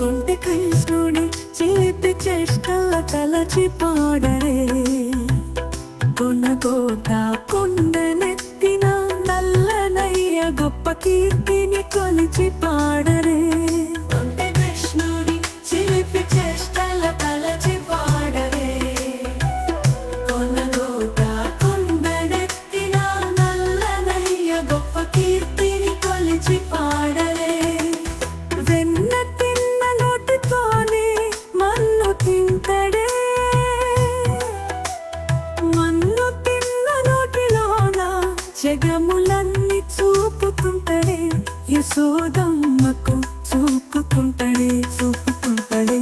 కొంటె కృష్ణుడు చేతి చేష్టల తలచి పాడరే. కొనగోట కొండనెత్తిన నల్లనయ్య గొప్ప కీర్తిని కొలిచి పాడరే. మార్గములన్నీ చూపుతుంటడే యశోదమ్మకు చూపుతుంటడే చూపుతుంటడే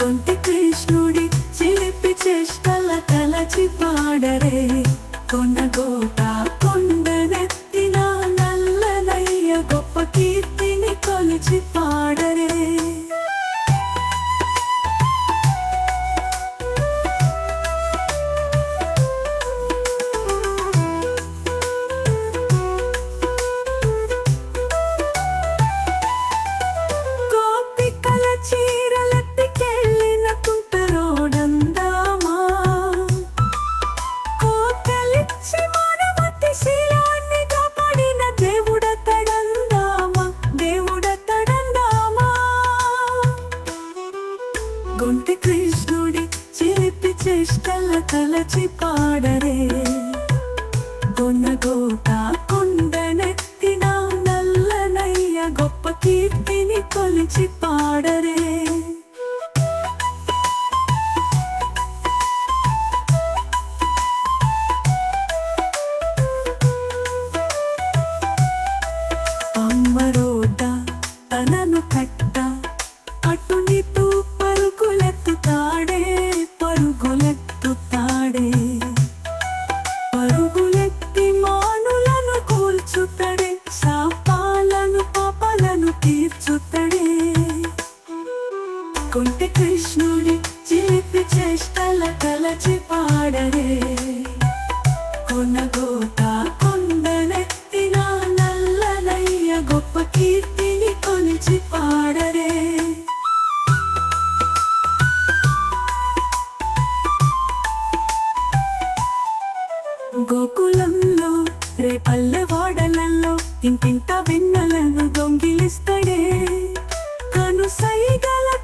కొంటి కృష్ణుడి చిలిపి చేష్టల తలచి పాడరే. కొనగోట కొండనెత్తిన నల్లనయ్య గొప్ప కీర్తిని కొలిచి పాడరే. గుంటి కృష్ణుడి చిలిపి చేష్టల తలచి పాడరే. కొనగోట కొండనెత్తిన నల్లనయ్య గొప్ప కీర్తిని కొలిచి పాడరే. చేష్టల కలచి పాడరే. కొనగోట కొండనెత్తిన నల్లనయ్య గొప్ప కీర్తిని కొలిచి పాడరే. గోకులంలో రేపల్లె వాడలల్లో ఇంటింత వెన్నెలను దొంగిలిస్తడే. కను సైగలతో